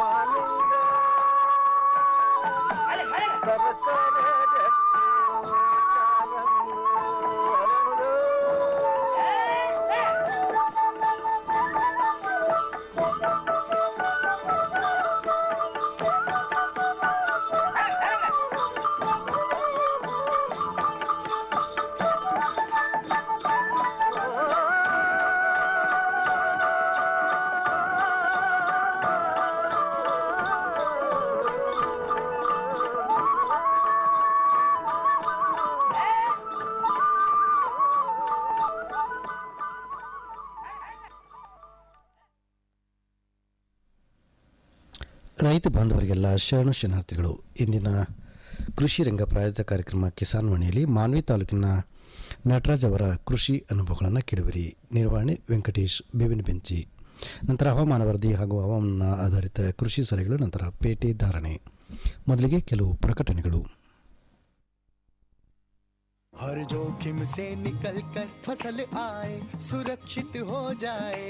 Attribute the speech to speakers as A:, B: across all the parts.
A: மானுங்க.
B: ರೈತ ಬಾಂಧವರಿಗೆಲ್ಲ ಶರಣು ಶರಣಾರ್ಥಿಗಳು ಇಂದಿನ ಕೃಷಿ ರಂಗ ಪ್ರಾಯೋಜಿತ ಕಾರ್ಯಕ್ರಮ ಕಿಸಾನ್ ವಾಣಿಯಲ್ಲಿ ಮಾನ್ವಿ ತಾಲೂಕಿನ ನಟರಾಜ್ ಅವರ ಕೃಷಿ ಅನುಭವಗಳನ್ನು ಕೇಳುವಿರಿ ನಿರ್ವಹಣೆ ವೆಂಕಟೇಶ್ ಬೇವಿನ ಬೆಂಚಿ ನಂತರ ಹವಾಮಾನ ವರದಿ ಹಾಗೂ ಹವಾಮಾನ ಆಧಾರಿತ ಕೃಷಿ ಸಲಹೆಗಳು ನಂತರ ಪೇಟೆ ಧಾರಣೆ ಮೊದಲಿಗೆ ಕೆಲವು ಪ್ರಕಟಣೆಗಳು
C: हर जोखिम से निकल कर फसल आए सुरक्षित हो जाए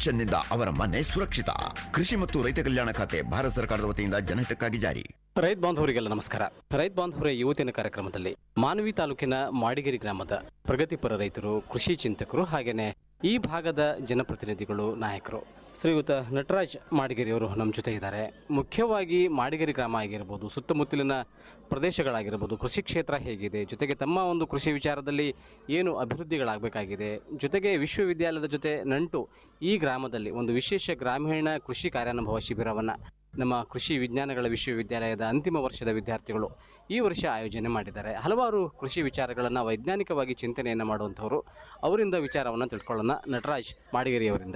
D: ಪೆನ್ಷನ್ನಿಂದ ಅವರ ಮನೆ ಸುರಕ್ಷಿತ. ಕೃಷಿ ಮತ್ತು ರೈತ ಕಲ್ಯಾಣ ಖಾತೆ ಭಾರತ ಸರ್ಕಾರದ ವತಿಯಿಂದ ಜನಹಿತಕ್ಕಾಗಿ ಜಾರಿ.
E: ರೈತ ಬಾಂಧವರಿಗೆಲ್ಲ ನಮಸ್ಕಾರ. ರೈತ ಬಾಂಧವರ ಯುವತಿನ ಕಾರ್ಯಕ್ರಮದಲ್ಲಿ ಮಾನವಿ ತಾಲೂಕಿನ ಮಾಡಿಗೇರಿ ಗ್ರಾಮದ ಪ್ರಗತಿಪರ ರೈತರು, ಕೃಷಿ ಚಿಂತಕರು ಹಾಗೇನೆ ಈ ಭಾಗದ ಜನಪ್ರತಿನಿಧಿಗಳು ನಾಯಕರು. ಶ್ರೀಯುತ ನಟರಾಜ್ ಮಾಡಿಗೇರಿಯವರು ನಮ್ಮ ಜೊತೆ ಇದ್ದಾರೆ. ಮುಖ್ಯವಾಗಿ ಮಾಡಿಗೇರಿ ಗ್ರಾಮ ಆಗಿರ್ಬೋದು, ಸುತ್ತಮುತ್ತಲಿನ ಪ್ರದೇಶಗಳಾಗಿರ್ಬೋದು, ಕೃಷಿ ಕ್ಷೇತ್ರ ಹೇಗಿದೆ, ಜೊತೆಗೆ ತಮ್ಮ ಒಂದು ಕೃಷಿ ವಿಚಾರದಲ್ಲಿ ಏನು ಅಭಿವೃದ್ಧಿಗಳಾಗಬೇಕಾಗಿದೆ, ಜೊತೆಗೆ ವಿಶ್ವವಿದ್ಯಾಲಯದ ಜೊತೆ ನಂಟು ಈ ಗ್ರಾಮದಲ್ಲಿ ಒಂದು ವಿಶೇಷ ಗ್ರಾಮೀಣ ಕೃಷಿ ಕಾರ್ಯಾನುಭವ ಶಿಬಿರವನ್ನು ನಮ್ಮ ಕೃಷಿ ವಿಜ್ಞಾನಗಳ ವಿಶ್ವವಿದ್ಯಾಲಯದ ಅಂತಿಮ ವರ್ಷದ ವಿದ್ಯಾರ್ಥಿಗಳು ಈ ವರ್ಷ ಆಯೋಜನೆ ಮಾಡಿದ್ದಾರೆ. ಹಲವಾರು ಕೃಷಿ ವಿಚಾರಗಳನ್ನು ವೈಜ್ಞಾನಿಕವಾಗಿ ಚಿಂತನೆಯನ್ನು ಮಾಡುವಂಥವರು ಅವರಿಂದ ವಿಚಾರವನ್ನು ತಿಳ್ಕೊಳ್ಳೋಣ. ನಟರಾಜ್ ಮಾಡಿಗೇರಿ ಅವರಿಂದ.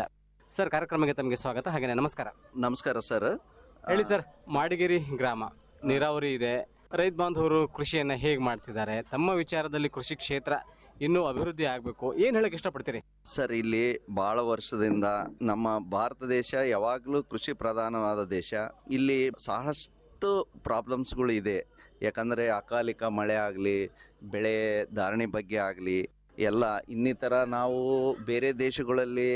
E: ಸರ್ ಕಾರ್ಯಕ್ರಮಕ್ಕೆ ತಮಗೆ ಸ್ವಾಗತ. ಹಾಗೆ ನಮಸ್ಕಾರ.
F: ನಮಸ್ಕಾರ ಸರ್.
E: ಹೇಳಿ ಸರ್ ಮಾಡಿಗಿರಿ ಗ್ರಾಮ ನೀರಾವರಿ ಇದೆ. ರೈತ ಬಾಂಧವರು ಕೃಷಿಯನ್ನು ಹೇಗೆ ಮಾಡ್ತಿದ್ದಾರೆ? ತಮ್ಮ ವಿಚಾರದಲ್ಲಿ ಕೃಷಿ ಕ್ಷೇತ್ರ ಇನ್ನೂ ಅಭಿವೃದ್ಧಿ ಆಗಬೇಕು. ಏನು ಹೇಳಕ್ಕೆ ಇಷ್ಟಪಡ್ತೀರಿ?
F: ಸರ್, ಇಲ್ಲಿ ಬಹಳ ವರ್ಷದಿಂದ ನಮ್ಮ ಭಾರತ ದೇಶ ಯಾವಾಗಲೂ ಕೃಷಿ ಪ್ರಧಾನವಾದ ದೇಶ. ಇಲ್ಲಿ ಸಾಕಷ್ಟು ಪ್ರಾಬ್ಲಮ್ಸ್ಗಳು ಇದೆ. ಯಾಕಂದರೆ ಅಕಾಲಿಕ ಮಳೆ ಆಗಲಿ, ಬೆಳೆ ಧಾರಣೆ ಬಗ್ಗೆ ಆಗಲಿ ಎಲ್ಲ ಇನ್ನಿತರ ನಾವು ಬೇರೆ ದೇಶಗಳಲ್ಲಿ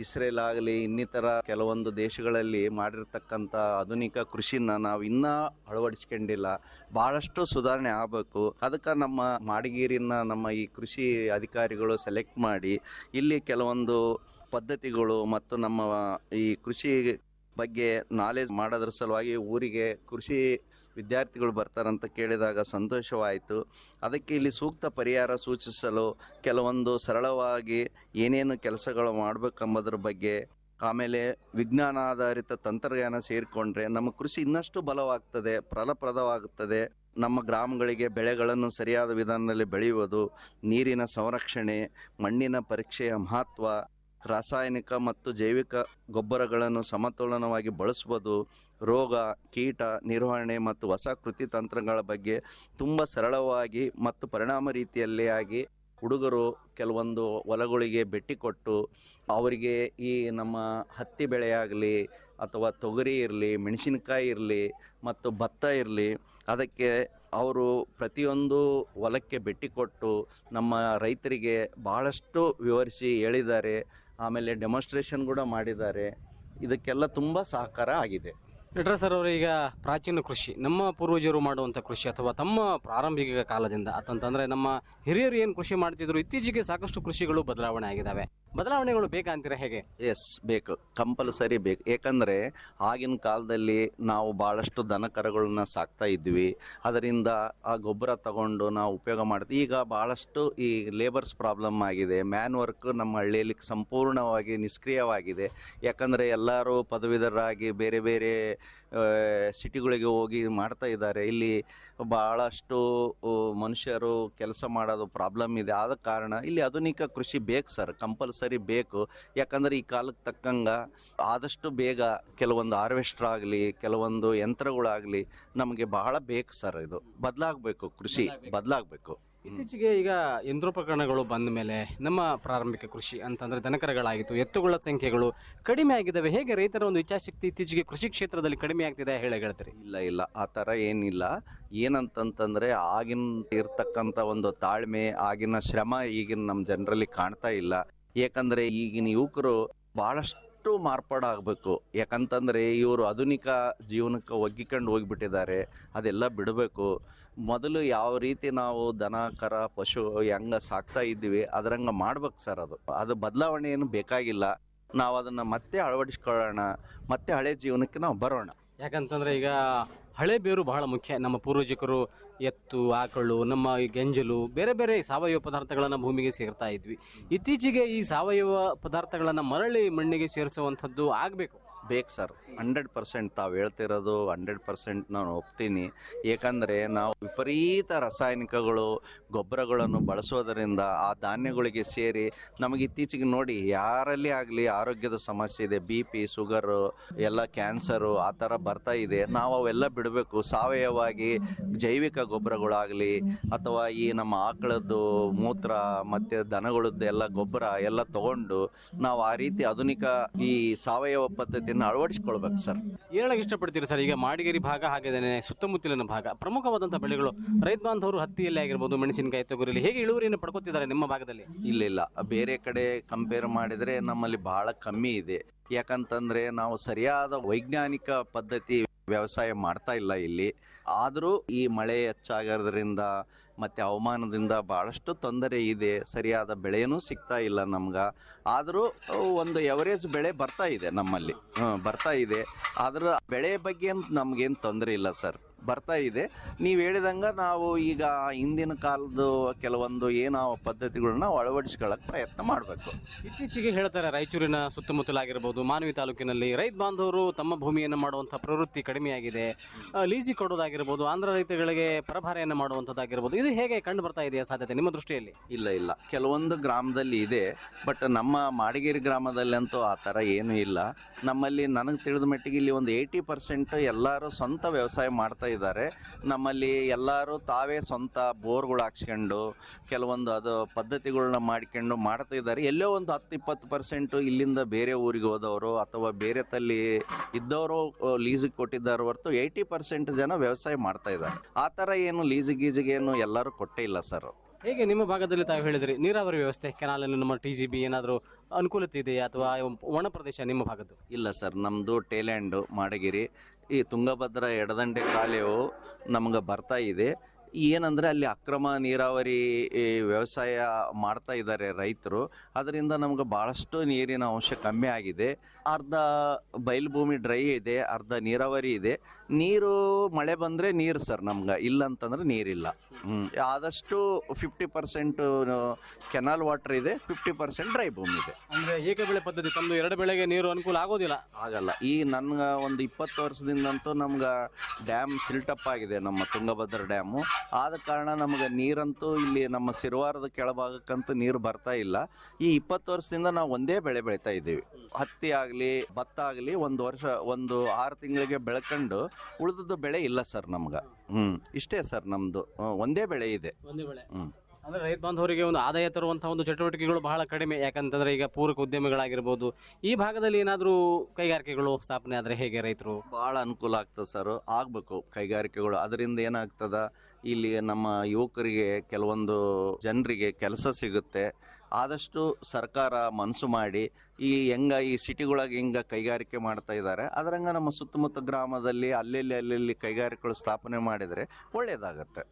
F: ಇಸ್ರೇಲ್ ಆಗಲಿ, ಇನ್ನಿತರ ಕೆಲವೊಂದು ದೇಶಗಳಲ್ಲಿ ಮಾಡಿರ್ತಕ್ಕಂಥ ಆಧುನಿಕ ಕೃಷಿನ ನಾವು ಇನ್ನೂ ಅಳವಡಿಸ್ಕೊಂಡಿಲ್ಲ. ಭಾಳಷ್ಟು ಸುಧಾರಣೆ ಆಗಬೇಕು. ಅದಕ್ಕೆ ನಮ್ಮ ಮಾಡಿಗೀರಿನ ನಮ್ಮ ಈ ಕೃಷಿ ಅಧಿಕಾರಿಗಳು ಸೆಲೆಕ್ಟ್ ಮಾಡಿ ಇಲ್ಲಿ ಕೆಲವೊಂದು ಪದ್ಧತಿಗಳು ಮತ್ತು ನಮ್ಮ ಈ ಕೃಷಿ ಬಗ್ಗೆ ನಾಲೆಜ್ ಮಾಡೋದ್ರ ಸಲುವಾಗಿ ಊರಿಗೆ ಕೃಷಿ ವಿದ್ಯಾರ್ಥಿಗಳು ಬರ್ತಾರಂತ ಕೇಳಿದಾಗ ಸಂತೋಷವಾಯಿತು. ಅದಕ್ಕೆ ಇಲ್ಲಿ ಸೂಕ್ತ ಪರಿಹಾರ ಸೂಚಿಸಲು ಕೆಲವೊಂದು ಸರಳವಾಗಿ ಏನೇನು ಕೆಲಸಗಳು ಮಾಡಬೇಕೆಂಬುದ್ರ ಬಗ್ಗೆ ಆಮೇಲೆ ವಿಜ್ಞಾನ ಆಧಾರಿತ ತಂತ್ರಜ್ಞಾನ ಸೇರಿಕೊಂಡ್ರೆ ನಮ್ಮ ಕೃಷಿ ಇನ್ನಷ್ಟು ಬಲವಾಗ್ತದೆ ಫಲಪ್ರದವಾಗುತ್ತದೆ ನಮ್ಮ ಗ್ರಾಮಗಳಿಗೆ ಬೆಳೆಗಳನ್ನು ಸರಿಯಾದ ವಿಧಾನದಲ್ಲಿ ಬೆಳೆಯುವುದು, ನೀರಿನ ಸಂರಕ್ಷಣೆ, ಮಣ್ಣಿನ ಪರೀಕ್ಷೆಯ ಮಹತ್ವ ರಾಸಾಯನಿಕ ಮತ್ತು ಜೈವಿಕ ಗೊಬ್ಬರಗಳನ್ನು ಸಮತೋಲನವಾಗಿ ಬಳಸುವುದು ರೋಗ, ಕೀಟ ನಿರ್ವಹಣೆ ಮತ್ತು ಹೊಸ ಕೃತಿ ತಂತ್ರಗಳ ಬಗ್ಗೆ ತುಂಬ ಸರಳವಾಗಿ ಮತ್ತು ಪರಿಣಾಮ ರೀತಿಯಲ್ಲಿ ಆಗಿ ಹುಡುಗರು ಕೆಲವೊಂದು ಹೊಲಗಳಿಗೆ ಭೇಟಿ ಕೊಟ್ಟು ಅವರಿಗೆ ಈ ನಮ್ಮ ಹತ್ತಿ ಬೆಳೆಯಾಗಲಿ ಅಥವಾ ತೊಗರಿ ಇರಲಿ, ಮೆಣಸಿನಕಾಯಿ ಇರಲಿ ಮತ್ತು ಭತ್ತ ಇರಲಿ, ಅದಕ್ಕೆ ಅವರು ಪ್ರತಿಯೊಂದು ಹೊಲಕ್ಕೆ ಭೇಟಿ ಕೊಟ್ಟು ನಮ್ಮ ರೈತರಿಗೆ ಭಾಳಷ್ಟು ವಿವರಿಸಿ ಹೇಳಿದ್ದಾರೆ. ಆಮೇಲೆ ಡೆಮಾನ್ಸ್ಟ್ರೇಷನ್ ಕೂಡ ಮಾಡಿದ್ದಾರೆ. ಇದಕ್ಕೆಲ್ಲ ತುಂಬ ಸಹಕಾರ ಆಗಿದೆ.
E: ಲಿಟ್ರ ಸರ್ ಅವರು, ಈಗ ಪ್ರಾಚೀನ ಕೃಷಿ, ನಮ್ಮ ಪೂರ್ವಜರು ಮಾಡುವಂಥ ಕೃಷಿ ಅಥವಾ ತಮ್ಮ ಪ್ರಾರಂಭಿಕ ಕಾಲದಿಂದ ಅಂತಂದರೆ ನಮ್ಮ ಹಿರಿಯರು ಏನು ಕೃಷಿ ಮಾಡ್ತಿದ್ರು, ಇತ್ತೀಚೆಗೆ ಸಾಕಷ್ಟು ಕೃಷಿಗಳು ಬದಲಾವಣೆ ಆಗಿದ್ದಾವೆ. ಬದಲಾವಣೆಗಳು ಬೇಕಂತೀರಾ ಹೇಗೆ?
F: ಎಸ್ ಬೇಕು. ಕಂಪಲ್ಸರಿ ಬೇಕು. ಏಕೆಂದರೆ ಆಗಿನ ಕಾಲದಲ್ಲಿ ನಾವು ಭಾಳಷ್ಟು ದನ ಕರುಗಳನ್ನ ಸಾಕ್ತಾ ಇದ್ವಿ. ಅದರಿಂದ ಆ ಗೊಬ್ಬರ ತಗೊಂಡು ನಾವು ಉಪಯೋಗ ಮಾಡ್ತೀವಿ ಈಗ ಭಾಳಷ್ಟು ಈ ಲೇಬರ್ಸ್ ಪ್ರಾಬ್ಲಮ್ ಆಗಿದೆ. ಮ್ಯಾನ್ ವರ್ಕ್ ನಮ್ಮ ಹಳ್ಳಿಯಲ್ಲಿ ಸಂಪೂರ್ಣವಾಗಿ ನಿಷ್ಕ್ರಿಯವಾಗಿದೆ. ಯಾಕಂದರೆ ಎಲ್ಲರೂ ಪದವೀಧರರಾಗಿ ಬೇರೆ ಬೇರೆ ಸಿಟಿಗಳಿಗೆ ಹೋಗಿ ಮಾಡ್ತಾ ಇದ್ದಾರೆ. ಇಲ್ಲಿ ಭಾಳಷ್ಟು ಮನುಷ್ಯರು ಕೆಲಸ ಮಾಡೋದು ಪ್ರಾಬ್ಲಮ್ ಇದೆ. ಆದ ಕಾರಣ ಇಲ್ಲಿ ಆಧುನಿಕ ಕೃಷಿ ಬೇಕು ಸರ್ ಕಂಪಲ್ಸರಿ ಬೇಕು. ಯಾಕಂದರೆ ಈ ಕಾಲಕ್ಕೆ ತಕ್ಕಂಗೆ ಆದಷ್ಟು ಬೇಗ ಕೆಲವೊಂದು ಹಾರ್ವೆಸ್ಟರ್ ಆಗಲಿ ಕೆಲವೊಂದು ಯಂತ್ರಗಳಾಗಲಿ ನಮಗೆ ಬಹಳ ಬೇಕು ಸರ್ ಇದು. ಬದಲಾಗಬೇಕು ಕೃಷಿ ಬದಲಾಗಬೇಕು.
E: ಇತ್ತೀಚೆಗೆ ಈಗ ಯಂತ್ರೋಪಕರಣಗಳು ಬಂದ ಮೇಲೆ ನಮ್ಮ ಪ್ರಾರಂಭಿಕ ಕೃಷಿ ಅಂತಂದ್ರೆ ದನಕರಗಳಾಗಿತ್ತು, ಎತ್ತುಗಳ ಸಂಖ್ಯೆಗಳು ಕಡಿಮೆ ಆಗಿದ್ದಾವೆ. ಹೇಗೆ ರೈತರ ಒಂದು ಇಚ್ಛಾಶಕ್ತಿ ಇತ್ತೀಚೆಗೆ ಕೃಷಿ ಕ್ಷೇತ್ರದಲ್ಲಿ ಕಡಿಮೆ ಆಗ್ತಿದೆ ಹೇಳಿ ಹೇಳ್ತೀರಿ?
F: ಇಲ್ಲ ಇಲ್ಲ, ಆ ಥರ ಏನಿಲ್ಲ. ಏನಂತಂತಂದರೆ ಆಗಿನ ಇರ್ತಕ್ಕಂಥ ಒಂದು ತಾಳ್ಮೆ, ಆಗಿನ ಶ್ರಮ ಈಗಿನ ನಮ್ಮ ಜನರಲ್ಲಿ ಕಾಣ್ತಾ ಇಲ್ಲ. ಯಾಕಂದ್ರೆ ಈಗಿನ ಯುವಕರು ಭಾಳಷ್ಟು ಮಾರ್ಪಾಡಾಗಬೇಕು. ಯಾಕಂತಂದರೆ ಇವರು ಆಧುನಿಕ ಜೀವನಕ್ಕೆ ಒಗ್ಗಿಕೊಂಡು ಹೋಗಿಬಿಟ್ಟಿದ್ದಾರೆ. ಅದೆಲ್ಲ ಬಿಡಬೇಕು. ಮೊದಲು ಯಾವ ರೀತಿ ನಾವು ದನ, ಕರ, ಪಶು ಹೆಂಗೆ ಸಾಕ್ತಾ ಇದ್ದೀವಿ, ಅದರಂಗೆ ಮಾಡ್ಬೇಕು ಸರ್ ಅದು. ಅದು ಬದಲಾವಣೆ ಏನು ಬೇಕಾಗಿಲ್ಲ. ನಾವು ಅದನ್ನು ಮತ್ತೆ ಅಳವಡಿಸ್ಕೊಳ್ಳೋಣ, ಮತ್ತೆ ಹಳೆ ಜೀವನಕ್ಕೆ ನಾವು ಬರೋಣ.
E: ಯಾಕಂತಂದ್ರೆ ಈಗ ಹಳೆ ಬೇರು ಬಹಳ ಮುಖ್ಯ. ನಮ್ಮ ಪೂರ್ವಜಕರು ಎತ್ತು, ಆಕಳು, ನಮ್ಮ ಗೆಂಜಲು, ಬೇರೆ ಬೇರೆ ಸಾವಯವ ಪದಾರ್ಥಗಳನ್ನು ಭೂಮಿಗೆ ಸೇರ್ತಾ ಇದ್ವಿ. ಇತ್ತೀಚೆಗೆ ಈ ಸಾವಯವ ಪದಾರ್ಥಗಳನ್ನು ಮರಳಿ ಮಣ್ಣಿಗೆ ಸೇರಿಸುವಂಥದ್ದು ಆಗಬೇಕು.
F: ಬೇಕು ಸರ್. ಹಂಡ್ರೆಡ್ ಪರ್ಸೆಂಟ್ ತಾವು ಹೇಳ್ತಿರೋದು ಹಂಡ್ರೆಡ್ ಪರ್ಸೆಂಟ್ ನಾನು ಒಪ್ತೀನಿ. ಏಕೆಂದರೆ ನಾವು ವಿಪರೀತ ರಾಸಾಯನಿಕಗಳು, ಗೊಬ್ಬರಗಳನ್ನು ಬಳಸೋದರಿಂದ ಆ ಧಾನ್ಯಗಳಿಗೆ ಸೇರಿ ನಮಗೆ ಇತ್ತೀಚೆಗೆ ನೋಡಿ ಯಾರಲ್ಲಿ ಆಗಲಿ ಆರೋಗ್ಯದ ಸಮಸ್ಯೆ ಇದೆ. ಬಿ ಪಿ, ಶುಗರು, ಎಲ್ಲ ಕ್ಯಾನ್ಸರು ಆ ಥರ ಬರ್ತಾ ಇದೆ. ನಾವು ಅವೆಲ್ಲ ಬಿಡಬೇಕು. ಸಾವಯವವಾಗಿ ಜೈವಿಕ ಗೊಬ್ಬರಗಳಾಗಲಿ ಅಥವಾ ಈ ನಮ್ಮ ಆಕಳದ್ದು ಮೂತ್ರ ಮತ್ತು ದನಗಳದ್ದು ಎಲ್ಲ ಗೊಬ್ಬರ ಎಲ್ಲ ತಗೊಂಡು ನಾವು ಆ ರೀತಿ ಆಧುನಿಕ ಈ ಸಾವಯವ ಪದ್ಧತಿಯನ್ನು ಅಳವಡಿಸಿಕೊಳ್ಬೇಕು ಸರ್.
E: ಹೇಳಕ್ಕೆ ಇಷ್ಟಪಡ್ತೀರಿ ಸರ್? ಈಗ ಮಾಡಿಗೇರಿ ಭಾಗ ಹಾಗೆ ಸುತ್ತಮುತ್ತಲಿನ ಭಾಗ ಪ್ರಮುಖವಾದಂತಹ ಬೆಳೆಗಳು ರೈತ ಬಾಂಧವರು ಹತ್ತಿಯಲ್ಲಿ ಆಗಿರ್ಬೋದು ಮೆಣಸಿನಕಾಯಿ ತೊಗರಿಲಿ ಹೇಗೆ ಇಳುವರಿಯನ್ನು ಪಡ್ಕೊತಿದ್ದಾರೆ ನಿಮ್ಮ ಭಾಗದಲ್ಲಿ?
F: ಇಲ್ಲ ಇಲ್ಲ. ಬೇರೆ ಕಡೆ ಕಂಪೇರ್ ಮಾಡಿದರೆ ನಮ್ಮಲ್ಲಿ ಬಹಳ ಕಮ್ಮಿ ಇದೆ. ಯಾಕಂತಂದ್ರೆ ನಾವು ಸರಿಯಾದ ವೈಜ್ಞಾನಿಕ ಪದ್ಧತಿ ವ್ಯವಸಾಯ ಮಾಡ್ತಾ ಇಲ್ಲ ಇಲ್ಲಿ. ಆದರೂ ಈ ಮಳೆ ಹೆಚ್ಚಾಗೋದ್ರಿಂದ ಮತ್ತು ಹವಾಮಾನದಿಂದ ಭಾಳಷ್ಟು ತೊಂದರೆ ಇದೆ. ಸರಿಯಾದ ಬೆಳೆಯೂ ಸಿಗ್ತಾ ಇಲ್ಲ ನಮ್ಗೆ. ಆದರೂ ಒಂದು ಎವರೇಜ್ ಬೆಳೆ ಬರ್ತಾ ಇದೆ ನಮ್ಮಲ್ಲಿ. ಬರ್ತಾ ಇದೆ. ಆದರೂ ಬೆಳೆ ಬಗ್ಗೆ ನಮಗೇನು ತೊಂದರೆ ಇಲ್ಲ, ಸರ್. ಬರ್ತಾ ಇದೆ. ನೀವು ಹೇಳಿದಂಗೆ ನಾವು ಈಗ ಹಿಂದಿನ ಕಾಲದ ಕೆಲವೊಂದು ಏನೋ ಪದ್ಧತಿಗಳನ್ನ ಅಳವಡಿಸ್ಕೊಳ್ಳೋಕೆ ಪ್ರಯತ್ನ ಮಾಡಬೇಕು.
E: ಇತ್ತೀಚೆಗೆ ಹೇಳ್ತಾರೆ ರಾಯಚೂರಿನ ಸುತ್ತಮುತ್ತಲಾಗಿರ್ಬೋದು ಮಾನವಿ ತಾಲೂಕಿನಲ್ಲಿ ರೈತ ಬಾಂಧವರು ತಮ್ಮ ಭೂಮಿಯನ್ನು ಮಾಡುವಂಥ ಪ್ರವೃತ್ತಿ ಕಡಿಮೆಯಾಗಿದೆ. ಲೀಸಿ ಕೊಡೋದಾಗಿರ್ಬೋದು ಆಂಧ್ರ ರೈತಗಳಿಗೆ ಪರಭಾರೆಯನ್ನು ಮಾಡುವಂಥದ್ದಾಗಿರ್ಬೋದು ಇದು ಹೇಗೆ ಕಂಡು ಬರ್ತಾ ಇದೆಯಾ ಸಾಧ್ಯತೆ ನಿಮ್ಮ ದೃಷ್ಟಿಯಲ್ಲಿ?
F: ಇಲ್ಲ ಇಲ್ಲ. ಕೆಲವೊಂದು ಗ್ರಾಮದಲ್ಲಿ ಇದೆ ಬಟ್ ನಮ್ಮ ಮಾಡಿಗೇರಿ ಗ್ರಾಮದಲ್ಲಂತೂ ಆ ಥರ ಏನೂ ಇಲ್ಲ. ನಮ್ಮಲ್ಲಿ ನನಗೆ ತಿಳಿದ ಮಟ್ಟಿಗೆ ಇಲ್ಲಿ ಒಂದು ಏಯ್ಟಿ ಪರ್ಸೆಂಟ್ ಎಲ್ಲರೂ ಸ್ವಂತ ವ್ಯವಸಾಯ ಮಾಡ್ತಾ ಇದ್ದಾರೆ. ನಮ್ಮಲ್ಲಿ ಎಲ್ಲರೂ ತಾವೇ ಸ್ವಂತ ಬೋರ್ಗಳು ಹಾಕ್ಸ್ಕೊಂಡು, ಕೆಲವೊಂದು ಅದು ಪದ್ಧತಿಗಳನ್ನ ಮಾಡ್ಕೊಂಡು ಮಾಡ್ತಾ ಇದ್ದಾರೆ. ಎಲ್ಲೋ ಒಂದು ಹತ್ತು ಇಪ್ಪತ್ತು ಪರ್ಸೆಂಟು ಇಲ್ಲಿಂದ ಬೇರೆ ಊರಿಗೆ ಹೋದವರು ಅಥವಾ ಬೇರೆ ತಲ್ಲಿ ಇದ್ದವರು ಲೀಸಿಗೆ ಕೊಟ್ಟಿದ್ದಾರೆ ಹೊರತು ಏಯ್ಟಿ ಪರ್ಸೆಂಟ್ ಜನ ವ್ಯವಸಾಯ ಮಾಡ್ತಾ ಇದ್ದಾರೆ. ಆ ಥರ ಏನು ಲೀಸಿಗೆ ಗೀಸಿಗೆ ಏನು ಎಲ್ಲರೂ ಕೊಟ್ಟೇ ಇಲ್ಲ ಸರ್.
E: ಹೇಗೆ ನಿಮ್ಮ ಭಾಗದಲ್ಲಿ ತಾವು ಹೇಳಿದ್ರಿ, ನೀರಾವರಿ ವ್ಯವಸ್ಥೆ, ಕೆನಾಲಲ್ಲಿ ನಮ್ಮ ಟಿ ಜಿ ಬಿ ಏನಾದರೂ ಅನುಕೂಲತೆ ಇದೆಯಾ ಅಥವಾ ಒಣ ಪ್ರದೇಶ ನಿಮ್ಮ ಭಾಗದ್ದು?
F: ಇಲ್ಲ ಸರ್ ನಮ್ಮದು ಟೇಲ್ಯಾಂಡು ಮಾಡಗಿರಿ ಈ ತುಂಗಭದ್ರಾ ಎಡದಂಡೆ ಕಾಲೆಯು ನಮ್ಗೆ ಬರ್ತಾ ಇದೆ. ಏನಂದರೆ ಅಲ್ಲಿ ಅಕ್ರಮ ನೀರಾವರಿ ವ್ಯವಸಾಯ ಮಾಡ್ತಾ ಇದ್ದಾರೆ ರೈತರು. ಅದರಿಂದ ನಮ್ಗೆ ಭಾಳಷ್ಟು ನೀರಿನ ಅಂಶ ಕಮ್ಮಿ ಆಗಿದೆ. ಅರ್ಧ ಬಯಲು ಭೂಮಿ ಡ್ರೈ ಇದೆ, ಅರ್ಧ ನೀರಾವರಿ ಇದೆ. ನೀರು ಮಳೆ ಬಂದರೆ ನೀರು ಸರ್ ನಮ್ಗೆ. ಇಲ್ಲ ಅಂತಂದ್ರೆ ನೀರಿಲ್ಲ. ಹ್ಞೂ ಆದಷ್ಟು ಫಿಫ್ಟಿ ಪರ್ಸೆಂಟು ಕೆನಾಲ್ ವಾಟರ್ ಇದೆ ಫಿಫ್ಟಿ ಪರ್ಸೆಂಟ್ ಡ್ರೈ ಭೂಮಿ ಇದೆ.
E: ಅಂದ್ರೆ ಏಕ ಬೆಳೆ ಪದ್ಧತಿ ತಂದು ಎರಡು ಬೆಳೆಗೆ ನೀರು ಅನುಕೂಲ ಆಗೋದಿಲ್ಲ?
F: ಆಗಲ್ಲ. ಈ ನನ್ಗೆ ಒಂದು ಇಪ್ಪತ್ತು ವರ್ಷದಿಂದಂತೂ ನಮ್ಗೆ ಡ್ಯಾಮ್ ಸಿಲ್ಟಪ್ ಆಗಿದೆ ನಮ್ಮ ತುಂಗಭದ್ರ ಡ್ಯಾಮು ಆದ ಕಾರಣ ನಮಗೆ ನೀರಂತೂ ಇಲ್ಲಿ ನಮ್ಮ ಸಿರುವಾರದ ಕೆಳಭಾಗಕ್ಕಂತೂ ನೀರು ಬರ್ತಾ ಇಲ್ಲ. ಈ ಇಪ್ಪತ್ತು ವರ್ಷದಿಂದ ನಾವು ಒಂದೇ ಬೆಳೆ ಬೆಳೀತಾ ಇದ್ದೀವಿ. ಹತ್ತಿ ಆಗಲಿ ಭತ್ತ ಆಗಲಿ ಒಂದು ವರ್ಷ ಒಂದು ಆರು ತಿಂಗಳಿಗೆ ಬೆಳ್ಕೊಂಡು ಉಳಿದದ್ದು ಬೆಳೆ ಇಲ್ಲ ಸರ್ ನಮ್ಗೆ. ಹ್ಞೂ ಇಷ್ಟೇ ಸರ್ ನಮ್ಮದು ಒಂದೇ ಬೆಳೆ ಇದೆ.
E: ಒಂದೇ ಬೆಳೆ.
F: ಹ್ಞೂ
E: ಅಂದ್ರೆ ರೈತ ಬಾಂಧವರಿಗೆ ಒಂದು ಆದಾಯ ತರುವಂತಹ ಒಂದು ಚಟುವಟಿಕೆಗಳು ಬಹಳ ಕಡಿಮೆ. ಯಾಕಂತಂದ್ರೆ ಈಗ ಪೂರಕ ಉದ್ಯಮಿಗಳಾಗಿರ್ಬೋದು ಈ ಭಾಗದಲ್ಲಿ ಏನಾದರೂ ಕೈಗಾರಿಕೆಗಳು ಸ್ಥಾಪನೆ ಆದರೆ ಹೇಗೆ ರೈತರು?
F: ಭಾಳ ಅನುಕೂಲ ಆಗ್ತದೆ ಸರ್. ಆಗ್ಬೇಕು ಕೈಗಾರಿಕೆಗಳು. ಅದರಿಂದ ಏನಾಗ್ತದ? ಇಲ್ಲಿ ನಮ್ಮ ಯುವಕರಿಗೆ ಕೆಲವೊಂದು ಜನರಿಗೆ ಕೆಲಸ ಸಿಗುತ್ತೆ. ಆದಷ್ಟು ಸರ್ಕಾರ ಮನಸ್ಸು ಮಾಡಿ ಈ ಹೆಂಗ ಈ ಸಿಟಿಗಳಾಗ ಹೆಂಗ ಕೈಗಾರಿಕೆ ಮಾಡ್ತಾ ಇದ್ದಾರೆ ಅದರಂಗ ನಮ್ಮ ಸುತ್ತಮುತ್ತ ಗ್ರಾಮದಲ್ಲಿ ಅಲ್ಲೆಲ್ಲಿ ಅಲ್ಲೆಲ್ಲಿ ಕೈಗಾರಿಕೆಗಳು ಸ್ಥಾಪನೆ ಮಾಡಿದರೆ ಒಳ್ಳೆಯದಾಗತ್ತೆ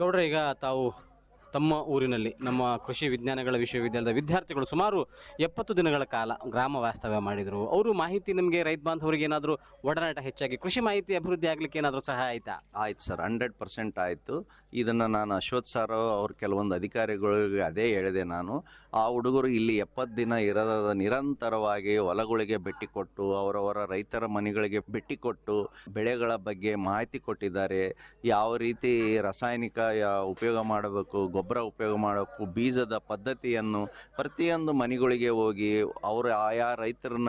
E: ಗೌಡ್ರ ಈಗ ತಾವು ತಮ್ಮ ಊರಿನಲ್ಲಿ ನಮ್ಮ ಕೃಷಿ ವಿಜ್ಞಾನಗಳ ವಿಶ್ವವಿದ್ಯಾಲಯದ ವಿದ್ಯಾರ್ಥಿಗಳು ಸುಮಾರು ಎಪ್ಪತ್ತು ದಿನಗಳ ಕಾಲ ಗ್ರಾಮ ವಾಸ್ತವ್ಯ ಮಾಡಿದರು. ಅವರು ಮಾಹಿತಿ ನಿಮಗೆ ರೈತ ಬಾಂಧವರಿಗೆ ಏನಾದರೂ ಒಡನಾಟ ಹೆಚ್ಚಾಗಿ ಕೃಷಿ ಮಾಹಿತಿ ಅಭಿವೃದ್ಧಿ ಆಗಲಿಕ್ಕೆ ಏನಾದರೂ ಸಹಾಯ ಆಯಿತಾ?
F: ಆಯ್ತು ಸರ್ ಹಂಡ್ರೆಡ್ ಪರ್ಸೆಂಟ್ ಆಯಿತು. ಇದನ್ನು ನಾನು ಅಶ್ವಥ್ ಸರ್ ಅವ್ರ ಕೆಲವೊಂದು ಅಧಿಕಾರಿಗಳಿಗೆ ಅದೇ ಹೇಳಿದೆ ನಾನು. ಆ ಹುಡುಗರು ಇಲ್ಲಿ ಎಪ್ಪತ್ತು ದಿನ ಇರದ ನಿರಂತರವಾಗಿ ಹೊಲಗಳಿಗೆ ಭೇಟಿ ಕೊಟ್ಟು, ಅವರವರ ರೈತರ ಮನೆಗಳಿಗೆ ಭೇಟಿ ಕೊಟ್ಟು, ಬೆಳೆಗಳ ಬಗ್ಗೆ ಮಾಹಿತಿ ಕೊಟ್ಟಿದ್ದಾರೆ. ಯಾವ ರೀತಿ ರಾಸಾಯನಿಕ ಉಪಯೋಗ ಮಾಡಬೇಕು, ಗೊಬ್ಬರ ಉಪಯೋಗ ಮಾಡಬೇಕು, ಬೀಜದ ಪದ್ಧತಿಯನ್ನು ಪ್ರತಿಯೊಂದು ಮನೆಗಳಿಗೆ ಹೋಗಿ, ಅವರ ಆಯಾ ರೈತರನ್ನ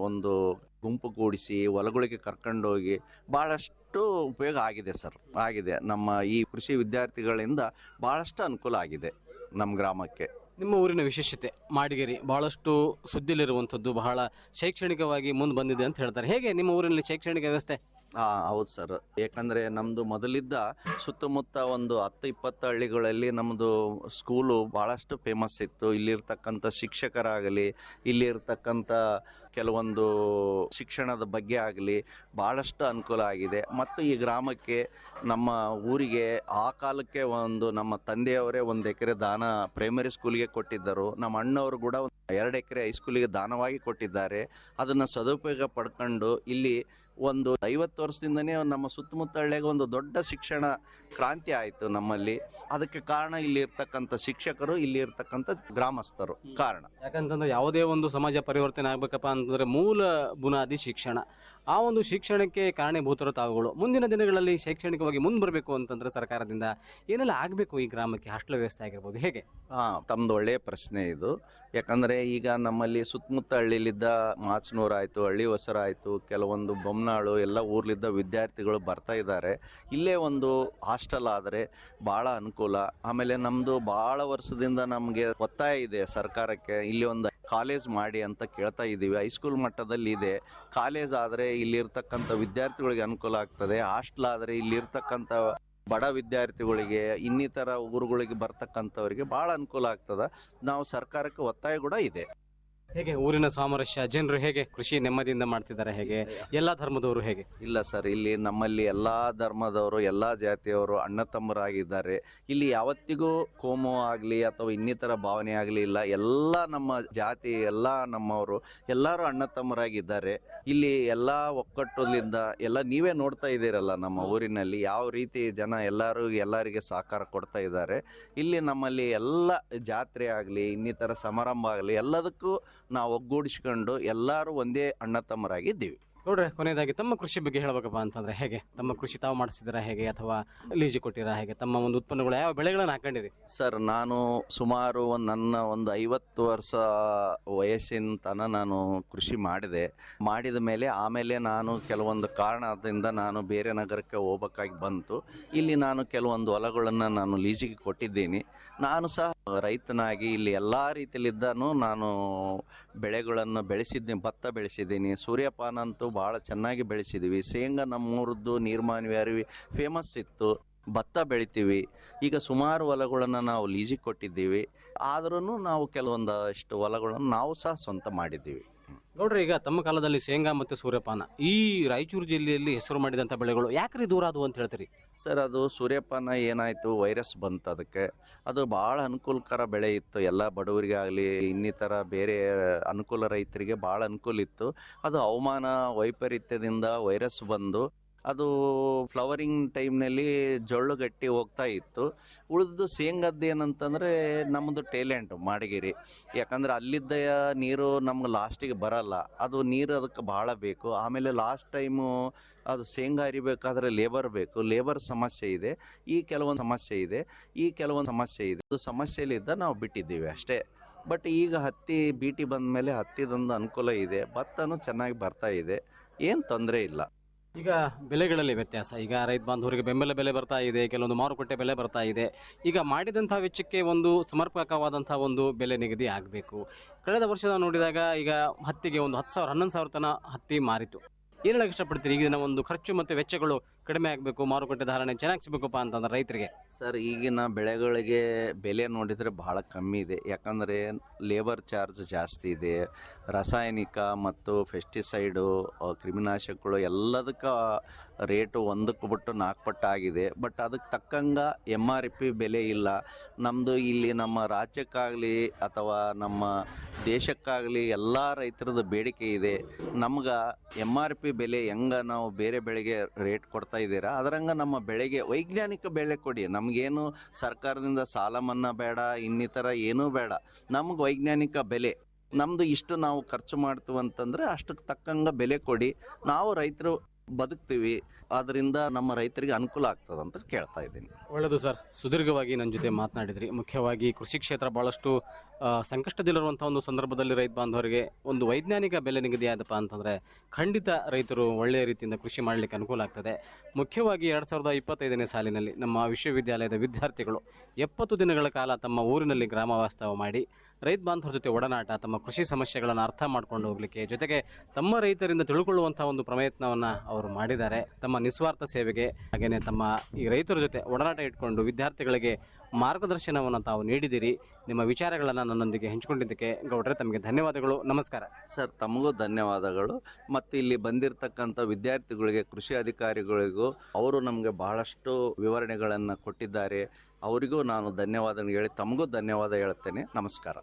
F: ಒಂದು ಗುಂಪು ಕೂಡಿಸಿ, ಹೊಲಗಳಿಗೆ ಕರ್ಕೊಂಡೋಗಿ ಭಾಳಷ್ಟು ಉಪಯೋಗ ಆಗಿದೆ ಸರ್. ಆಗಿದೆ. ನಮ್ಮ ಈ ಕೃಷಿ ವಿದ್ಯಾರ್ಥಿಗಳಿಂದ ಭಾಳಷ್ಟು ಅನುಕೂಲ ಆಗಿದೆ ನಮ್ಮ ಗ್ರಾಮಕ್ಕೆ.
E: ನಿಮ್ಮ ಊರಿನ ವಿಶೇಷತೆ, ಮಾಡಿಗೇರಿ, ಬಹಳಷ್ಟು ಸುದ್ದಿಲಿರುವಂಥದ್ದು ಬಹಳ ಶೈಕ್ಷಣಿಕವಾಗಿ ಮುಂದೆ ಬಂದಿದೆ ಅಂತ ಹೇಳ್ತಾರೆ. ಹೇಗೆ ನಿಮ್ಮ ಊರಿನಲ್ಲಿ ಶೈಕ್ಷಣಿಕ ವ್ಯವಸ್ಥೆ?
F: ಹಾಂ, ಹೌದು ಸರ್. ಯಾಕಂದರೆ ನಮ್ಮದು ಮೊದಲಿದ್ದ ಸುತ್ತಮುತ್ತ ಒಂದು ಹತ್ತು, ಇಪ್ಪತ್ತು ಹಳ್ಳಿಗಳಲ್ಲಿ ನಮ್ಮದು ಸ್ಕೂಲು ಭಾಳಷ್ಟು ಫೇಮಸ್ ಇತ್ತು. ಇಲ್ಲಿರ್ತಕ್ಕಂಥ ಶಿಕ್ಷಕರಾಗಲಿ, ಇಲ್ಲಿರ್ತಕ್ಕಂಥ ಕೆಲವೊಂದು ಶಿಕ್ಷಣದ ಬಗ್ಗೆ ಆಗಲಿ ಭಾಳಷ್ಟು ಅನುಕೂಲ ಆಗಿದೆ. ಮತ್ತು ಈ ಗ್ರಾಮಕ್ಕೆ ನಮ್ಮ ಊರಿಗೆ ಆ ಕಾಲಕ್ಕೆ ಒಂದು ನಮ್ಮ ತಂದೆಯವರೇ ಒಂದು ಎಕರೆ ದಾನ ಪ್ರೈಮರಿ ಸ್ಕೂಲ್ಗೆ ಕೊಟ್ಟಿದ್ದರು. ನಮ್ಮ ಅಣ್ಣವರು ಕೂಡ ಒಂದು ಎರಡು ಎಕರೆ ಹೈಸ್ಕೂಲಿಗೆ ದಾನವಾಗಿ ಕೊಟ್ಟಿದ್ದಾರೆ. ಅದನ್ನು ಸದುಪಯೋಗ ಪಡ್ಕೊಂಡು ಇಲ್ಲಿ ಒಂದು ಐವತ್ತು ವರ್ಷದಿಂದನೇ ನಮ್ಮ ಸುತ್ತಮುತ್ತ ಹಳ್ಳಿಯಾಗ ಒಂದು ದೊಡ್ಡ ಶಿಕ್ಷಣ ಕ್ರಾಂತಿ ಆಯಿತು ನಮ್ಮಲ್ಲಿ. ಅದಕ್ಕೆ ಕಾರಣ ಇಲ್ಲಿ ಇರ್ತಕ್ಕಂಥ ಶಿಕ್ಷಕರು, ಇಲ್ಲಿ ಇರ್ತಕ್ಕಂಥ ಗ್ರಾಮಸ್ಥರು. ಕಾರಣ.
E: ಯಾಕಂತಂದ್ರೆ ಯಾವುದೇ ಒಂದು ಸಮಾಜ ಪರಿವರ್ತನೆ ಆಗ್ಬೇಕಪ್ಪ ಅಂತಂದ್ರೆ ಮೂಲ ಬುನಾದಿ ಶಿಕ್ಷಣ. ಆ ಒಂದು ಶಿಕ್ಷಣಕ್ಕೆ ಕಾರಣೀಭೂತರು ತಾವುಗಳು. ಮುಂದಿನ ದಿನಗಳಲ್ಲಿ ಶೈಕ್ಷಣಿಕವಾಗಿ ಮುಂದೆ ಬರಬೇಕು ಅಂತಂದ್ರೆ ಸರ್ಕಾರದಿಂದ ಏನೆಲ್ಲ ಆಗಬೇಕು ಈ ಗ್ರಾಮಕ್ಕೆ? ಹಾಸ್ಟೆಲ್ ವ್ಯವಸ್ಥೆ ಆಗಿರ್ಬೋದು. ಹೇಗೆ?
F: ಹಾಂ ತಮ್ಮದು ಒಳ್ಳೆಯ ಪ್ರಶ್ನೆ ಇದು. ಯಾಕಂದರೆ ಈಗ ನಮ್ಮಲ್ಲಿ ಸುತ್ತಮುತ್ತ ಹಳ್ಳಿಲಿದ್ದ ಮಾಚನೂರು ಆಯಿತು, ಹಳ್ಳಿ ಹೊಸರ ಆಯಿತು, ಕೆಲವೊಂದು ಬೊಮ್ಮನಾಳು ಎಲ್ಲ ಊರ್ಲಿದ್ದ ವಿದ್ಯಾರ್ಥಿಗಳು ಬರ್ತಾ ಇದ್ದಾರೆ. ಇಲ್ಲೇ ಒಂದು ಹಾಸ್ಟೆಲ್ ಆದರೆ ಭಾಳ ಅನುಕೂಲ. ಆಮೇಲೆ ನಮ್ಮದು ಭಾಳ ವರ್ಷದಿಂದ ನಮಗೆ ಒತ್ತಾಯ ಇದೆ ಸರ್ಕಾರಕ್ಕೆ, ಇಲ್ಲಿ ಒಂದು ಕಾಲೇಜ್ ಮಾಡಿ ಅಂತ ಕೇಳ್ತಾ ಇದ್ದೀವಿ ಹೈಸ್ಕೂಲ್ ಮಟ್ಟದಲ್ಲಿ ಇದೆ. ಕಾಲೇಜ್ ಆದರೆ ಇಲ್ಲಿರ್ತಕ್ಕಂಥ ವಿದ್ಯಾರ್ಥಿಗಳಿಗೆ ಅನುಕೂಲ ಆಗ್ತದೆ. ಹಾಸ್ಟೆಲ್ ಆದರೆ ಇಲ್ಲಿರ್ತಕ್ಕಂಥ ಬಡ ವಿದ್ಯಾರ್ಥಿಗಳಿಗೆ, ಇನ್ನಿತರ ಊರುಗಳಿಗೆ ಬರ್ತಕ್ಕಂಥವರಿಗೆ ಭಾಳ ಅನುಕೂಲ ಆಗ್ತದೆ. ನಾವು ಸರ್ಕಾರಕ್ಕೆ ಒತ್ತಾಯ ಕೂಡ ಇದೆ.
E: ಹೇಗೆ ಊರಿನ ಸಾಮರಸ್ಯ, ಜನರು ಹೇಗೆ ಕೃಷಿ ನೆಮ್ಮದಿಯಿಂದ ಮಾಡ್ತಿದ್ದಾರೆ ಹೇಗೆ? ಎಲ್ಲ ಧರ್ಮದವರು ಹೇಗೆ?
F: ಇಲ್ಲ ಸರ್, ಇಲ್ಲಿ ನಮ್ಮಲ್ಲಿ ಎಲ್ಲ ಧರ್ಮದವರು, ಎಲ್ಲ ಜಾತಿಯವರು ಅಣ್ಣ ತಮ್ಮರಾಗಿದ್ದಾರೆ ಇಲ್ಲಿ ಯಾವತ್ತಿಗೂ ಕೋಮು ಆಗಲಿ ಅಥವಾ ಇನ್ನಿತರ ಭಾವನೆ ಆಗಲಿ ಇಲ್ಲ. ಎಲ್ಲ ನಮ್ಮ ಜಾತಿ, ಎಲ್ಲ ನಮ್ಮವರು ಎಲ್ಲರೂ ಅಣ್ಣ ತಮ್ಮರಾಗಿದ್ದಾರೆ ಇಲ್ಲಿ ಎಲ್ಲ ಒಕ್ಕಟ್ಟುಲಿಂದ ಎಲ್ಲ ನೀವೇ ನೋಡ್ತಾ ಇದ್ದೀರಲ್ಲ ನಮ್ಮ ಊರಿನಲ್ಲಿ ಯಾವ ರೀತಿ ಜನ ಎಲ್ಲರೂ ಎಲ್ಲರಿಗೆ ಸಹಕಾರ ಕೊಡ್ತಾ ಇದ್ದಾರೆ. ಇಲ್ಲಿ ನಮ್ಮಲ್ಲಿ ಎಲ್ಲ ಜಾತ್ರೆ ಆಗಲಿ, ಇನ್ನಿತರ ಸಮಾರಂಭ ಆಗಲಿ ಎಲ್ಲದಕ್ಕೂ ನಾವು ಒಗ್ಗೂಡಿಸ್ಕೊಂಡು ಎಲ್ಲರೂ ಒಂದೇ ಅಣ್ಣ ತಮ್ಮರಾಗಿದ್ದೀವಿ
E: ನೋಡ್ರೆ, ಕೊನೆಯದಾಗಿ ತಮ್ಮ ಕೃಷಿ ಬಗ್ಗೆ ಹೇಳಬೇಕಪ್ಪ ಅಂತಂದ್ರೆ ಹೇಗೆ? ತಮ್ಮ ಕೃಷಿ ತಾವು ಮಾಡಿಸಿದಿರಾ ಹೇಗೆ? ಅಥವಾ ಲೀಜಿ ಕೊಟ್ಟಿರಾ ಹೇಗೆ? ತಮ್ಮ ಒಂದು ಉತ್ಪನ್ನಗಳು ಯಾವ ಬೆಳೆಗಳನ್ನು ಹಾಕೊಂಡಿರಿ?
F: ಸರ್, ನಾನು ಸುಮಾರು ಒಂದು ನನ್ನ ಒಂದು ಐವತ್ತು ವರ್ಷ ವಯಸ್ಸಿನ ತನ ನಾನು ಕೃಷಿ ಮಾಡಿದೆ. ಮಾಡಿದ ಮೇಲೆ ಆಮೇಲೆ ನಾನು ಕೆಲವೊಂದು ಕಾರಣದಿಂದ ನಾನು ಬೇರೆ ನಗರಕ್ಕೆ ಹೋಗ್ಬೇಕಾಗಿ ಬಂತು. ಇಲ್ಲಿ ನಾನು ಕೆಲವೊಂದು ಹೊಲಗಳನ್ನು ನಾನು ಲೀಜಿಗೆ ಕೊಟ್ಟಿದ್ದೀನಿ. ನಾನು ಸಹ ರೈತನಾಗಿ ಇಲ್ಲಿ ಎಲ್ಲ ರೀತಿಯಲ್ಲಿದ್ದನು ನಾನು ಬೆಳೆಗಳನ್ನು ಬೆಳೆಸಿದ್ದೀನಿ ಭತ್ತ ಬೆಳೆಸಿದ್ದೀನಿ. ಸೂರ್ಯಪಾನ ಅಂತೂ ಭಾಳ ಚೆನ್ನಾಗಿ ಬೆಳೆಸಿದ್ದೀವಿ ಶೇಂಗಾ ನಮ್ಮೂರದ್ದು ನೀರ್ಮಾನ್ವಿ ಅರಿವಿ. ಫೇಮಸ್ ಇತ್ತು. ಭತ್ತ ಬೆಳಿತೀವಿ. ಈಗ ಸುಮಾರು ಹೊಲಗಳನ್ನು ನಾವು ಲೀಸಿಗೆ ಕೊಟ್ಟಿದ್ದೀವಿ. ಆದ್ರೂ ನಾವು ಕೆಲವೊಂದಷ್ಟು ಹೊಲಗಳನ್ನು ನಾವು ಸಹ ಸ್ವಂತ ಮಾಡಿದ್ದೀವಿ.
E: ನೋಡ್ರಿ ಈಗ ತಮ್ಮ ಕಾಲದಲ್ಲಿ ಶೇಂಗಾ ಮತ್ತು ಸೂರ್ಯಪಾನ. ಈ ರಾಯಚೂರು ಜಿಲ್ಲೆಯಲ್ಲಿ ಹೆಸರು ಮಾಡಿದಂಥ ಬೆಳೆಗಳು ಯಾಕ್ರಿ ದೂರ ಆದವು ಅಂತ ಹೇಳ್ತೀರಿ?
F: ಸರ್, ಅದು ಸೂರ್ಯಪಾನ ಏನಾಯಿತು? ವೈರಸ್ ಬಂತು ಅದಕ್ಕೆ. ಅದು ಭಾಳ ಅನುಕೂಲಕರ ಬೆಳೆ ಇತ್ತು. ಎಲ್ಲ ಬಡವರಿಗೆ ಆಗಲಿ ಇನ್ನಿತರ ಬೇರೆ ಅನುಕೂಲ ರೈತರಿಗೆ ಭಾಳ ಅನುಕೂಲ ಇತ್ತು. ಅದು ಹವಾಮಾನ ವೈಪರೀತ್ಯದಿಂದ ವೈರಸ್ ಬಂದು ಅದು ಫ್ಲವರಿಂಗ್ ಟೈಮ್ನಲ್ಲಿ ಜೊಳ್ಳು ಗಟ್ಟಿ ಹೋಗ್ತಾ ಇತ್ತು. ಉಳಿದು ಶೇಂಗದ್ದು ಏನಂತಂದರೆ ನಮ್ಮದು ಟೇಲೆಂಟ್ ಮಾಡಿಗಿರಿ. ಯಾಕಂದ್ರೆ ಅಲ್ಲಿದ್ದ ನೀರು ನಮ್ಗೆ ಲಾಸ್ಟಿಗೆ ಬರಲ್ಲ. ಅದು ನೀರು ಅದಕ್ಕೆ ಭಾಳ ಬೇಕು. ಆಮೇಲೆ ಲಾಸ್ಟ್ ಟೈಮು ಅದು ಶೇಂಗಾ ಹರಿಬೇಕಾದ್ರೆ ಲೇಬರ್ ಬೇಕು. ಲೇಬರ್ ಸಮಸ್ಯೆ ಇದೆ. ಈ ಕೆಲವೊಂದು ಸಮಸ್ಯೆ ಇದೆ. ಈ ಕೆಲವೊಂದು ಸಮಸ್ಯೆ ಇದೆ. ಅದು ಸಮಸ್ಯೆಯಲ್ಲಿದ್ದ ನಾವು ಬಿಟ್ಟಿದ್ದೀವಿ ಅಷ್ಟೇ. ಬಟ್ ಈಗ ಹತ್ತಿ ಬೀಟಿ ಬಂದ ಮೇಲೆ ಹತ್ತಿದೊಂದು ಅನುಕೂಲ ಇದೆ. ಭತ್ತನೂ ಚೆನ್ನಾಗಿ ಬರ್ತಾ ಇದೆ. ಏನು ತೊಂದರೆ ಇಲ್ಲ.
E: ಈಗ ಬೆಲೆಗಳಲ್ಲಿ ವ್ಯತ್ಯಾಸ. ಈಗ ರೈತ ಬಾಂಧವರಿಗೆ ಬೆಂಬಲ ಬೆಲೆ ಬರ್ತಾ ಇದೆ, ಕೆಲವೊಂದು ಮಾರುಕಟ್ಟೆ ಬೆಲೆ ಬರ್ತಾ ಇದೆ. ಈಗ ಮಾಡಿದಂಥ ವೆಚ್ಚಕ್ಕೆ ಒಂದು ಸಮರ್ಪಕವಾದಂಥ ಒಂದು ಬೆಲೆ ನಿಗದಿ ಆಗಬೇಕು. ಕಳೆದ ವರ್ಷ ನೋಡಿದಾಗ ಈಗ ಹತ್ತಿಗೆ ಒಂದು ಹತ್ತು ಸಾವಿರ, ಹನ್ನೊಂದು ಸಾವಿರ ತನ ಹತ್ತಿ ಮಾರಿತು. ಏನು ಇಷ್ಟಪಡ್ತೀರಿ? ಈಗಿನ ಒಂದು ಖರ್ಚು ಮತ್ತು ವೆಚ್ಚಗಳು ಕಡಿಮೆ ಆಗಬೇಕು, ಮಾರುಕಟ್ಟೆ ಧಾರಣೆ ಚೆನ್ನಾಗಿ ಸಿಗಬೇಕಪ್ಪ ಅಂತಂದ್ರೆ ರೈತರಿಗೆ.
F: ಸರ್, ಈಗಿನ ಬೆಳೆಗಳಿಗೆ ಬೆಲೆ ನೋಡಿದರೆ ಬಹಳ ಕಮ್ಮಿ ಇದೆ. ಯಾಕಂದರೆ ಲೇಬರ್ ಚಾರ್ಜ್ ಜಾಸ್ತಿ ಇದೆ. ರಾಸಾಯನಿಕ ಮತ್ತು ಫೆಸ್ಟಿಸೈಡು ಕ್ರಿಮಿನಾಶಕಗಳು ಎಲ್ಲದಕ್ಕೆ ರೇಟು ಒಂದಕ್ಕೆ ಬಿಟ್ಟು ನಾಲ್ಕು ಪಟ್ಟು ಆಗಿದೆ. ಬಟ್ ಅದಕ್ಕೆ ತಕ್ಕಂಗೆ ಎಂ ಆರ್ ಪಿ ಬೆಲೆ ಇಲ್ಲ. ನಮ್ಮದು ಇಲ್ಲಿ ನಮ್ಮ ರಾಜ್ಯಕ್ಕಾಗಲಿ ಅಥವಾ ನಮ್ಮ ದೇಶಕ್ಕಾಗಲಿ ಎಲ್ಲ ರೈತರದ್ದು ಬೇಡಿಕೆ ಇದೆ. ನಮ್ಗೆ ಎಂ ಆರ್ ಪಿ ಬೆಲೆ ಹೆಂಗೆ ನಾವು ಬೇರೆ ಬೆಳೆಗೆ ರೇಟ್ ಕೊಡ್ತಾ ಇದ್ದೀರಾ? ಅದರಂಗೆ ನಮ್ಮ ಬೆಳೆಗೆ, ವೈಜ್ಞಾನಿಕ ಬೆಳೆ ಕೊಡಿ. ನಮಗೇನು ಸರ್ಕಾರದಿಂದ ಸಾಲ ಮನ್ನಾ ಬೇಡ, ಇನ್ನಿತರ ಏನೂ ಬೇಡ. ನಮ್ಗೆ ವೈಜ್ಞಾನಿಕ ಬೆಲೆ ನಮ್ಮದು ಇಷ್ಟು ನಾವು ಖರ್ಚು ಮಾಡ್ತೀವಿ ಅಂತಂದರೆ ಅಷ್ಟಕ್ಕೆ ತಕ್ಕಂಗೆ ಬೆಲೆ ಕೊಡಿ. ನಾವು ರೈತರು ಬದುಕ್ತೀವಿ ಅದರಿಂದ ನಮ್ಮ ರೈತರಿಗೆ ಅನುಕೂಲ ಆಗ್ತದೆ ಅಂತ ಕೇಳ್ತಾ ಇದ್ದೀನಿ.
E: ಒಳ್ಳೆಯದು ಸರ್. ಸುದೀರ್ಘವಾಗಿ ನನ್ನ ಜೊತೆ ಮಾತನಾಡಿದ್ರಿ. ಮುಖ್ಯವಾಗಿ ಕೃಷಿ ಕ್ಷೇತ್ರ ಭಾಳಷ್ಟು ಸಂಕಷ್ಟದಲ್ಲಿರುವಂಥ ಒಂದು ಸಂದರ್ಭದಲ್ಲಿ ರೈತ ಬಾಂಧವರಿಗೆ ಒಂದು ವೈಜ್ಞಾನಿಕ ಬೆಲೆ ನಿಗದಿ ಆದಪ್ಪ ಅಂತಂದರೆ ಖಂಡಿತ ರೈತರು ಒಳ್ಳೆಯ ರೀತಿಯಿಂದ ಕೃಷಿ ಮಾಡಲಿಕ್ಕೆ ಅನುಕೂಲ ಆಗ್ತದೆ. ಮುಖ್ಯವಾಗಿ ಎರಡು ಸಾವಿರದ ಇಪ್ಪತ್ತೈದನೇ ಸಾಲಿನಲ್ಲಿ ನಮ್ಮ ವಿಶ್ವವಿದ್ಯಾಲಯದ ವಿದ್ಯಾರ್ಥಿಗಳು ಎಪ್ಪತ್ತು ದಿನಗಳ ಕಾಲ ತಮ್ಮ ಊರಿನಲ್ಲಿ ಗ್ರಾಮ ವಾಸ್ತವ ಮಾಡಿ ರೈತ ಬಾಂಧವರ ಜೊತೆ ಒಡನಾಟ, ತಮ್ಮ ಕೃಷಿ ಸಮಸ್ಯೆಗಳನ್ನು ಅರ್ಥ ಮಾಡ್ಕೊಂಡು ಹೋಗಲಿಕ್ಕೆ, ಜೊತೆಗೆ ತಮ್ಮ ರೈತರಿಂದ ತಿಳ್ಕೊಳ್ಳುವಂಥ ಒಂದು ಪ್ರಯತ್ನವನ್ನು ಅವರು ಮಾಡಿದ್ದಾರೆ. ತಮ್ಮ ನಿಸ್ವಾರ್ಥ ಸೇವೆಗೆ ಹಾಗೆಯೇ ತಮ್ಮ ಈ ರೈತರ ಜೊತೆ ಒಡನಾಟ ಇಟ್ಕೊಂಡು ವಿದ್ಯಾರ್ಥಿಗಳಿಗೆ ಮಾರ್ಗದರ್ಶನವನ್ನು ತಾವು ನೀಡಿದಿರಿ. ನಿಮ್ಮ ವಿಚಾರಗಳನ್ನು ನನ್ನೊಂದಿಗೆ ಹಂಚಿಕೊಂಡಿದ್ದಕ್ಕೆ ಗೌಡ್ರೆ, ತಮಗೆ ಧನ್ಯವಾದಗಳು. ನಮಸ್ಕಾರ.
F: ಸರ್, ತಮಗೂ ಧನ್ಯವಾದಗಳು. ಮತ್ತು ಇಲ್ಲಿ ಬಂದಿರತಕ್ಕಂಥ ವಿದ್ಯಾರ್ಥಿಗಳಿಗೆ, ಕೃಷಿ ಅಧಿಕಾರಿಗಳಿಗೂ ಅವರು ನಮಗೆ ಬಹಳಷ್ಟು ವಿವರಣೆಗಳನ್ನು ಕೊಟ್ಟಿದ್ದಾರೆ. ಅವರಿಗೂ ನಾನು ಧನ್ಯವಾದ ಹೇಳಿ ತಮಗೂ ಧನ್ಯವಾದ ಹೇಳ್ತೇನೆ ನಮಸ್ಕಾರ.